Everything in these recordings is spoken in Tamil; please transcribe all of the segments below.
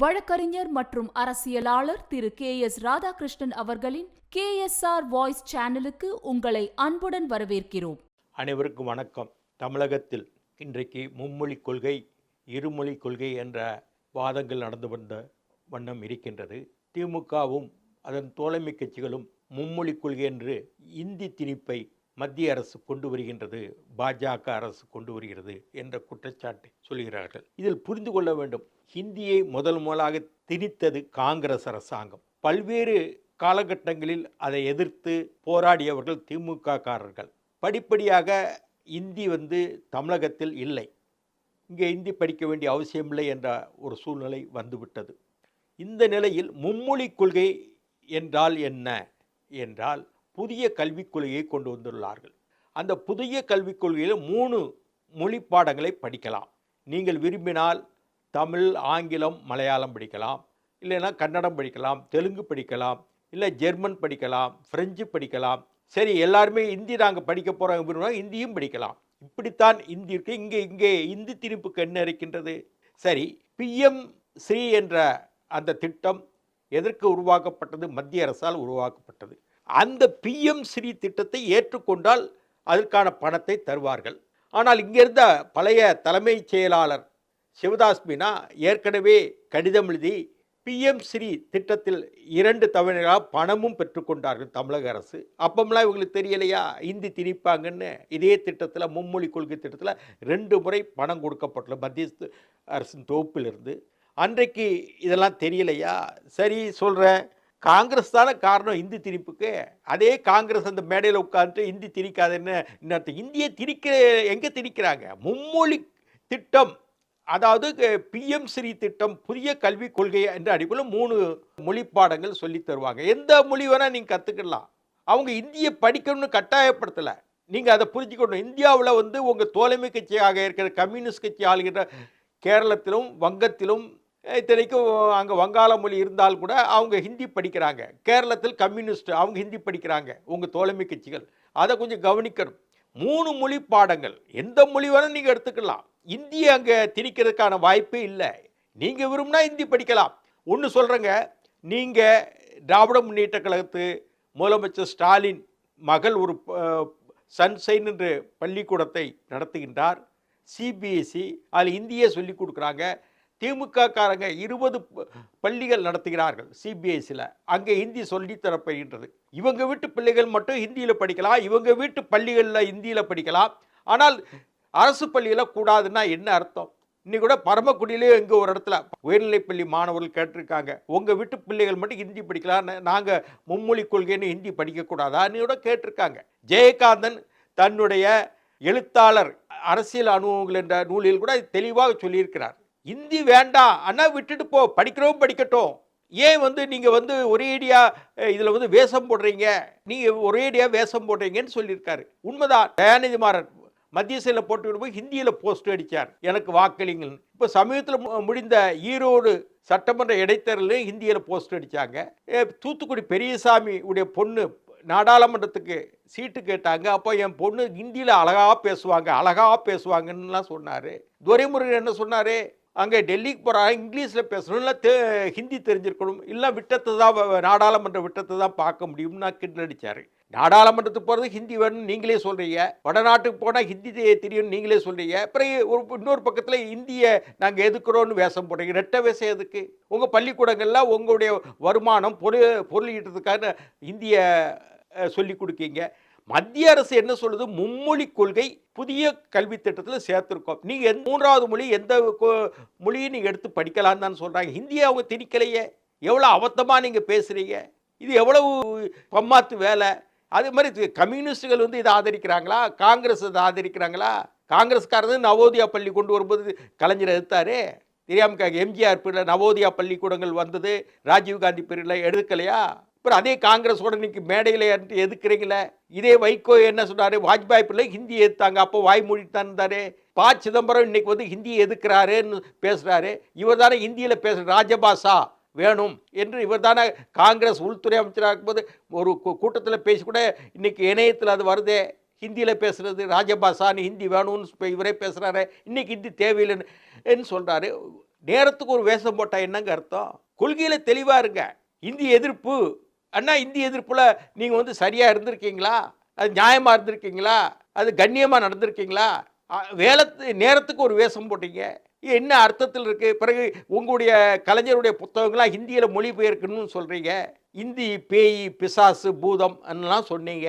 வழக்கறிஞர் மற்றும் அரசியலாளர் திரு கே எஸ் ராதாகிருஷ்ணன் அவர்களின் கே எஸ் ஆர் வாய்ஸ் சேனலுக்கு உங்களை அன்புடன் வரவேற்கிறோம். அனைவருக்கும் வணக்கம். தமிழகத்தில் இன்றைக்கு மும்மொழி கொள்கை இருமொழி கொள்கை என்ற வாதங்கள் நடந்து வந்த வண்ணம் இருக்கின்றது. திமுகவும் அதன் தோழமை கட்சிகளும் மும்மொழி கொள்கை என்று இந்தி திணிப்பை மத்திய அரசு கொண்டு வருகின்றது பாஜக அரசு கொண்டு வருகிறது என்ற குற்றச்சாட்டை சொல்கிறார்கள். இதில் புரிந்து கொள்ள வேண்டும் ஹிந்தியை முதல் முதலாக திணித்தது காங்கிரஸ் அரசாங்கம். பல்வேறு காலகட்டங்களில் அதை எதிர்த்து போராடியவர்கள் திமுக காரர்கள் படிப்படியாக இந்தி வந்து தமிழகத்தில் இல்லை. இங்கே இந்தி படிக்க வேண்டிய அவசியமில்லை என்ற ஒரு சூழ்நிலை வந்துவிட்டது. இந்த நிலையில் மும்மொழி கொள்கை என்றால் என்ன? என்றால் புதிய கல்விக் கொள்கையை கொண்டு வந்துள்ளார்கள். அந்த புதிய கல்விக் கொள்கையில் மூணு மொழி பாடங்களை படிக்கலாம். நீங்கள் விரும்பினால் தமிழ் ஆங்கிலம் மலையாளம் படிக்கலாம். இல்லைன்னா கன்னடம் படிக்கலாம் தெலுங்கு படிக்கலாம் இல்லை ஜெர்மன் படிக்கலாம் பிரெஞ்சு படிக்கலாம். சரி எல்லாருமே இந்தி நாங்கள் படிக்க போகிறோம் விரும்பினா இந்தியும் படிக்கலாம். இப்படித்தான் இந்தி இருக்கு. இங்கே இங்கே இந்தி திணிப்புக்கு என்ன இருக்கின்றது? சரி பிஎம் ஸ்ரீ என்ற அந்த திட்டம் எதற்கு உருவாக்கப்பட்டது? மத்திய அரசால் உருவாக்கப்பட்டது. அந்த பிஎம் ஸ்ரீ திட்டத்தை ஏற்றுக்கொண்டால் அதற்கான பணத்தை தருவார்கள். ஆனால் இங்கிருந்த பழைய தலைமைச் செயலாளர் சிவதாஸ் மீனா ஏற்கனவே கடிதம் எழுதி பிஎம் ஸ்ரீ திட்டத்தில் இரண்டு தவணைகளாக பணமும் பெற்றுக்கொண்டார்கள் தமிழக அரசு. அப்பமெல்லாம் இவங்களுக்கு தெரியலையா? இந்தி திணிப்பாங்கன்னு. இதே திட்டத்தில் மும்மொழி கொள்கை திட்டத்தில் ரெண்டு முறை பணம் கொடுக்கப்பட்டுள்ள மத்திய அரசின் தொகுப்பிலிருந்து அன்றைக்கு இதெல்லாம் தெரியலையா? சரி சொல்கிறேன் காங்கிரஸ் தானே காரணம் இந்தி திணிப்புக்கு. அதே காங்கிரஸ் அந்த மேடையில் உட்காந்துட்டு இந்தி திணிக்காதுன்னு இன்னொருத்த இந்தியை திணிக்க எங்கே திணிக்கிறாங்க? மும்மொழி திட்டம் அதாவது பிஎம் ஸ்ரீ திட்டம் புதிய கல்விக் கொள்கை என்ற அடிப்படையில் மூணு மொழி பாடங்கள் சொல்லி தருவாங்க. எந்த மொழி வேணால் நீங்கள் கற்றுக்கலாம் அவங்க இந்தியை படிக்கணும்னு கட்டாயப்படுத்தலை. நீங்கள் அதை புரிஞ்சுக்கணும். இந்தியாவில் வந்து உங்கள் தோழமை கட்சியாக இருக்கிற கம்யூனிஸ்ட் கட்சி ஆளுகின்ற கேரளத்திலும் வங்கத்திலும் இத்தனைக்கும் அங்கே வங்காள மொழி இருந்தால் கூட அவங்க ஹிந்தி படிக்கிறாங்க. கேரளத்தில் கம்யூனிஸ்ட் அவங்க ஹிந்தி படிக்கிறாங்க. உங்கள் தோழமை கட்சிகள். அதை கொஞ்சம் கவனிக்கணும். மூணு மொழி பாடங்கள். எந்த மொழி வேணும் நீங்கள் எடுத்துக்கலாம். இந்தி அங்கே திணிக்கிறதுக்கான வாய்ப்பே இல்லை. நீங்கள் விரும்பினா ஹிந்தி படிக்கலாம். ஒன்று சொல்கிறேங்க நீங்கள் திராவிட முன்னேற்ற கழகத்து முதலமைச்சர் ஸ்டாலின் மகள் ஒரு சன்சைன் என்று பள்ளிக்கூடத்தை நடத்துகின்றார். சிபிஎஸ்சி அதில் இந்தியை சொல்லி கொடுக்குறாங்க. திமுக காரங்க இருபது பள்ளிகள் நடத்துகிறார்கள் சிபிஎஸ்சியில் அங்கே ஹிந்தி சொல்லித்தரப்படுகின்றது இவங்க வீட்டு பிள்ளைகள் மட்டும் ஹிந்தியில் படிக்கலாம் இவங்க வீட்டு பள்ளிகளில் ஹிந்தியில் படிக்கலாம் ஆனால் அரசு பள்ளியில் கூடாதுன்னா என்ன அர்த்தம்? இன்னைக்கு கூட பரமக்குடியிலே எங்கே ஒரு இடத்துல உயர்நிலைப்பள்ளி மாணவர்கள் கேட்டிருக்காங்க. உங்கள் வீட்டு பிள்ளைகள் மட்டும் ஹிந்தி படிக்கலாம் நாங்கள் மும்மொழி கொள்கைன்னு ஹிந்தி படிக்கக்கூடாதான்னு கூட கேட்டிருக்காங்க. ஜெயகாந்தன் தன்னுடைய எழுத்தாளர் அரசியல் அனுபவங்கள் என்ற நூலில் கூட தெளிவாக சொல்லியிருக்கிறார். இந்தி வேண்டாம் ஆனால் விட்டுட்டு போ படிக்கிறவும் படிக்கட்டும். ஏன் வந்து நீங்கள் வந்து ஒரேடியாக இதில் வந்து வேஷம் போடுறீங்க? நீங்கள் ஒரேடியாக வேஷம் போடுறீங்கன்னு சொல்லியிருக்காரு. உண்மைதான். தயாநிதி மாறன் மத்திய சிலையில் போட்டு போய் ஹிந்தியில் போஸ்ட் அடித்தார் எனக்கு வாக்களிங்கள். இப்போ சமீபத்தில் முடிந்த ஈரோடு சட்டமன்ற இடைத்தேர்தலையும் ஹிந்தியில் போஸ்ட் அடித்தாங்க தூத்துக்குடி பெரியசாமி உடைய பொண்ணு நாடாளுமன்றத்துக்கு சீட்டு கேட்டாங்க. அப்போ என் பொண்ணு ஹிந்தியில் அழகாக பேசுவாங்க அழகாக பேசுவாங்கன்னுலாம் சொன்னார். துரைமுருகன் என்ன சொன்னார்? அங்கே டெல்லிக்கு போகிறாங்க இங்கிலீஷில் பேசணும் இல்லை தெ ஹிந்தி தெரிஞ்சிருக்கணும் இல்லை விட்டத்தை தான் நாடாளுமன்ற விட்டத்தை தான் பார்க்க முடியும்னு நான் கிண்டல் அடித்தார் நாடாளுமன்றத்துக்கு போகிறது ஹிந்தி வேணும்னு நீங்களே சொல்கிறீங்க வடநாட்டுக்கு போனால் ஹிந்தி தெரியும்னு நீங்களே சொல்கிறீங்க அப்புறம் ஒரு இன்னொரு பக்கத்தில் இந்தியை நாங்கள் எதுக்குறோன்னு வேஷம் போடுறீங்க. ரெட்டை வேஷம் எதுக்கு? உங்கள் பள்ளிக்கூடங்களில் உங்களுடைய வருமானம் பொருள் பொருளீட்டுறதுக்கான இந்திய சொல்லி கொடுக்கீங்க. மத்திய அரசு என்ன சொல்லுது? மும்மொழி கொள்கை புதிய கல்வி திட்டத்தில் சேர்த்துருக்கோம். நீங்கள் எந்த மூன்றாவது மொழி எந்த மொழியும் நீங்கள் எடுத்து படிக்கலான்னு தான் சொல்கிறாங்க ஹிந்தியை அவங்க திணிக்கலையே. எவ்வளோ அபத்தமாக நீங்கள் பேசுகிறீங்க இது எவ்வளவு பம்மாத்து வேலை? அதே மாதிரி கம்யூனிஸ்டுகள் வந்து இதை ஆதரிக்கிறாங்களா? காங்கிரஸ் இதை ஆதரிக்கிறாங்களா? காங்கிரஸ்காரர் நவோதயா பள்ளி கொண்டு வரும்போது கலைஞர் எதிர்த்தாரு. தெரியாமல் எம்ஜிஆர் பீரியடில் நவோதயா பள்ளிக்கூடங்கள் வந்தது. ராஜீவ்காந்தி பீரியடில் எடுக்கலையா? அப்புறம் அதே காங்கிரஸோட இன்னைக்கு மேடையில் எதுக்குறீங்களே? இதே வைகோ என்ன சொன்னார் வாஜ்பாய் பிள்ளை ஹிந்தி எதிர்த்தாங்க அப்போ வாய்மொழி மொழித்தான் பா. ப சிதம்பரம் இன்னைக்கு வந்து ஹிந்தி எதுக்குறாருன்னு பேசுகிறாரு இவர் தானே ஹிந்தியில் பேசுகிற ராஜபாஷா வேணும் என்று இவர் தானே காங்கிரஸ் உள்துறை அமைச்சராக இருக்கும்போது ஒரு கூட்டத்தில் பேசி கூட இன்னைக்கு இணையத்தில் அது வருதே. ஹிந்தியில் பேசுகிறது ராஜபாஷான்னு ஹிந்தி வேணும்னு இப்போ இவரே பேசுகிறாரு இன்னைக்கு ஹிந்தி தேவையில்லைன்னு சொல்கிறாரு நேரத்துக்கு ஒரு வேஷம் போட்டால் என்னங்க அர்த்தம்? கொள்கையில் தெளிவா இருங்க. இந்தி எதிர்ப்பு அண்ணா இந்தி எதிர்ப்புல நீங்க வந்து சரியா இருந்திருக்கீங்களா? அது நியாயமா இருந்திருக்கீங்களா? அது கண்ணியமா நடந்திருக்கீங்களா? வேலை நேரத்துக்கு ஒரு வேஷம் போட்டீங்க. என்ன அர்த்தத்தில் இருக்கு? பிறகு உங்களுடைய கலைஞருடைய புத்தகங்களாம் ஹிந்தியில மொழிபெயர்க்கணும்னு சொல்றீங்க. இந்தி பேய் பிசாசு பூதம் எல்லாம் சொன்னீங்க.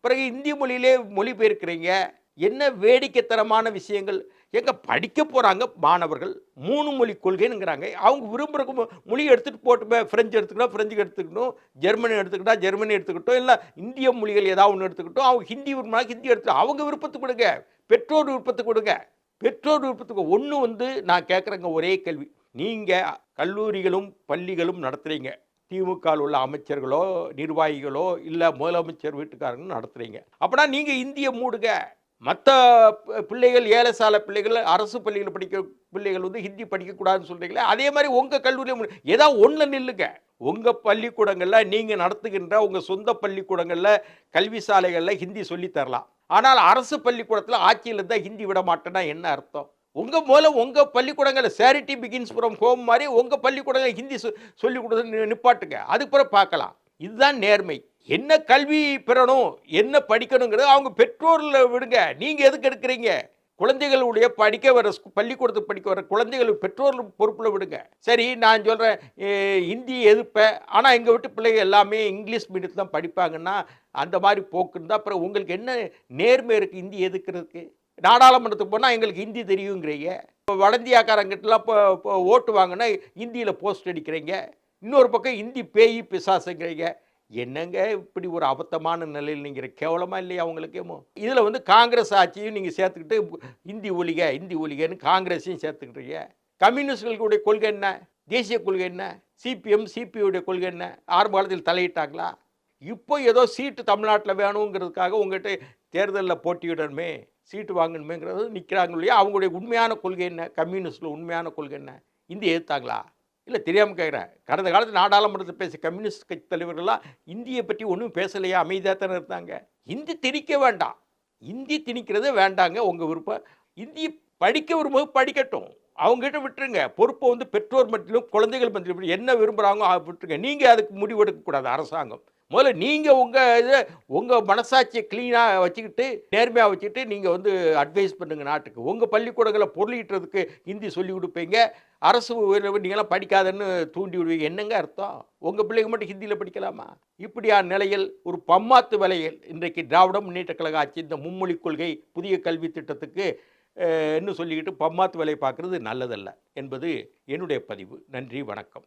பிறகு இந்தி மொழியிலே மொழிபெயர்க்கிறீங்க. என்ன வேடிக்கைத்தரமான விஷயங்கள்? எங்கே படிக்க போகிறாங்க மாணவர்கள். மூணு மொழி கொள்கைங்கிறாங்க அவங்க விரும்புகிற மொழி எடுத்துகிட்டு போட்டு ஃப்ரெஞ்சு எடுத்துக்கணும் ஃப்ரெஞ்சு எடுத்துக்கணும் ஜெர்மனி எடுத்துக்கிட்டா ஜெர்மனி எடுத்துக்கிட்டோம் இல்லை இந்திய மொழிகள் ஏதாவது ஒன்று எடுத்துக்கிட்டோம் அவங்க ஹிந்தி விரும்பினா ஹிந்தி எடுத்து அவங்க விருப்பத்துக்கு கொடுங்க. பெற்றோர் விருப்பத்துக்கு கொடுங்க. பெற்றோர் விருப்பத்துக்கு ஒன்று வந்து நான் கேட்குறேங்க ஒரே கேள்வி. நீங்கள் கல்லூரிகளும் பள்ளிகளும் நடத்துகிறீங்க திமுகவில் உள்ள அமைச்சர்களோ நிர்வாகிகளோ இல்லை முதலமைச்சர் வீட்டுக்காரங்களும் நடத்துகிறீங்க அப்படின்னா நீங்கள் இந்திய மூடுங்க. மற்ற பிள்ளைகள் ஏழை பிள்ளைகள் அரசு பள்ளிகள் படிக்க பிள்ளைகள் வந்து ஹிந்தி படிக்கக்கூடாதுன்னு சொல்கிறீங்களே அதே மாதிரி உங்கள் கல்லூரியில் ஏதாவது ஒன்றில் நில்லுங்க. உங்கள் பள்ளிக்கூடங்களில் நீங்கள் நடத்துகின்ற உங்கள் சொந்த பள்ளிக்கூடங்களில் கல்வி சாலைகளில் ஹிந்தி சொல்லித்தரலாம் ஆனால் அரசு பள்ளிக்கூடத்தில் ஆட்சியில் இருந்தால் ஹிந்தி விட மாட்டேன்னா என்ன அர்த்தம்? உங்கள் மூலம் உங்கள் பள்ளிக்கூடங்களில் சேரிட்டி பிகின்ஸ் ஃப்ரம் ஹோம் மாதிரி உங்கள் பள்ளிக்கூடங்களில் ஹிந்தி சொல்லி கொடுத்து நிப்பாட்டுங்க. அதுக்கப்புறம் பார்க்கலாம். இதுதான் நேர்மை. என்ன கல்வி பெறணும் என்ன படிக்கணுங்கிறது அவங்க பெற்றோரில் விடுங்க. நீங்கள் எதுக்கு எடுக்கிறீங்க? குழந்தைகளுடைய படிக்க வர பள்ளிக்கூடத்துக்கு படிக்க வர குழந்தைகள் பெற்றோர் பொறுப்பில் விடுங்க. சரி நான் சொல்கிறேன் ஹிந்தி எதிர்ப்பேன் ஆனால் எங்கள் வீட்டு பிள்ளைங்க எல்லாமே இங்கிலீஷ் மீடியத்தில் தான் படிப்பாங்கன்னா அந்த மாதிரி போக்கு இருந்தால் அப்புறம் உங்களுக்கு என்ன நேர்மை இருக்குது ஹிந்தி எதுக்குறதுக்கு நாடாளுமன்றத்துக்கு போனால் எங்களுக்கு ஹிந்தி தெரியுங்கிறீங்க. இப்போ வடந்தியாக்காரங்கிட்டலாம் இப்போ ஓட்டு வாங்கினா ஹிந்தியில் போஸ்ட் அடிக்கிறீங்க. இன்னொரு பக்கம் ஹிந்தி பேய் பிசாசுங்கிறீங்க. என்னங்க இப்படி ஒரு அபத்தமான நிலையில் நீங்கள் கேவலமா இல்லையா அவங்களுக்கேமோ இதில் வந்து காங்கிரஸ் ஆட்சியும் நீங்கள் சேர்த்துக்கிட்டு ஹிந்தி ஒலிக இந்தி ஒலிகன்னு காங்கிரஸையும் சேர்த்துக்கிட்டீங்க. கம்யூனிஸ்டுகளுடைய கொள்கை என்ன? தேசிய கொள்கை என்ன? சிபிஎம் சிபிஐடைய கொள்கை என்ன? ஆரம்ப காலத்தில் தலையிட்டாங்களா? இப்போ ஏதோ சீட்டு தமிழ்நாட்டில் வேணுங்கிறதுக்காக உங்கள்கிட்ட தேர்தலில் போட்டியிடணுமே சீட்டு வாங்கணுமேங்கிறது நிற்கிறாங்க இல்லையா? அவங்களுடைய உண்மையான கொள்கை என்ன? கம்யூனிஸ்டில் உண்மையான கொள்கை என்ன? இந்தி எதிர்த்தாங்களா? இல்லை தெரியாமல் கேட்குறேன் கடந்த காலத்து நாடாளுமன்றத்தில் பேசிய கம்யூனிஸ்ட் கட்சி தலைவர்கள்லாம் இந்தியை பற்றி ஒன்றும் பேசலையா? அமைதியாக தானே இருந்தாங்க. இந்தி திணிக்க வேண்டாம். இந்தி திணிக்கிறது வேண்டாங்க உங்கள் விருப்பம். இந்தி படிக்க விரும்ப படிக்கட்டும். அவங்ககிட்ட விட்டுருங்க. பொறுப்பை வந்து பெற்றோர் மத்தியிலும் குழந்தைகள் மத்தியிலும் என்ன விரும்புகிறாங்களோ விட்டுருங்க. நீங்கள் அதுக்கு முடிவெடுக்கக்கூடாது அரசாங்கம். முதல்ல நீங்கள் உங்கள் இதை உங்கள் மனசாட்சியை க்ளீனாக வச்சுக்கிட்டு நேர்மையாக வச்சுக்கிட்டு நீங்கள் வந்து அட்வைஸ் பண்ணுங்கள் நாட்டுக்கு. உங்கள் பள்ளிக்கூடங்களை பொருளீட்டுறதுக்கு ஹிந்தி சொல்லி கொடுப்பீங்க. அரசு நீங்களாம் படிக்காதன்னு தூண்டி விடுவீங்க. என்னங்க அர்த்தம்? உங்கள் பிள்ளைங்க மட்டும் ஹிந்தியில் படிக்கலாமா? இப்படியான நிலையில் ஒரு பம்மாத்து விலையில் இன்றைக்கு திராவிட முன்னேற்ற கழக ஆட்சி இந்த மும்மொழி கொள்கை புதிய கல்வி திட்டத்துக்கு இன்னும் சொல்லிக்கிட்டு பம்மாத்து வேலையை பார்க்குறது நல்லதல்ல என்பது என்னுடைய பதிவு. நன்றி வணக்கம்.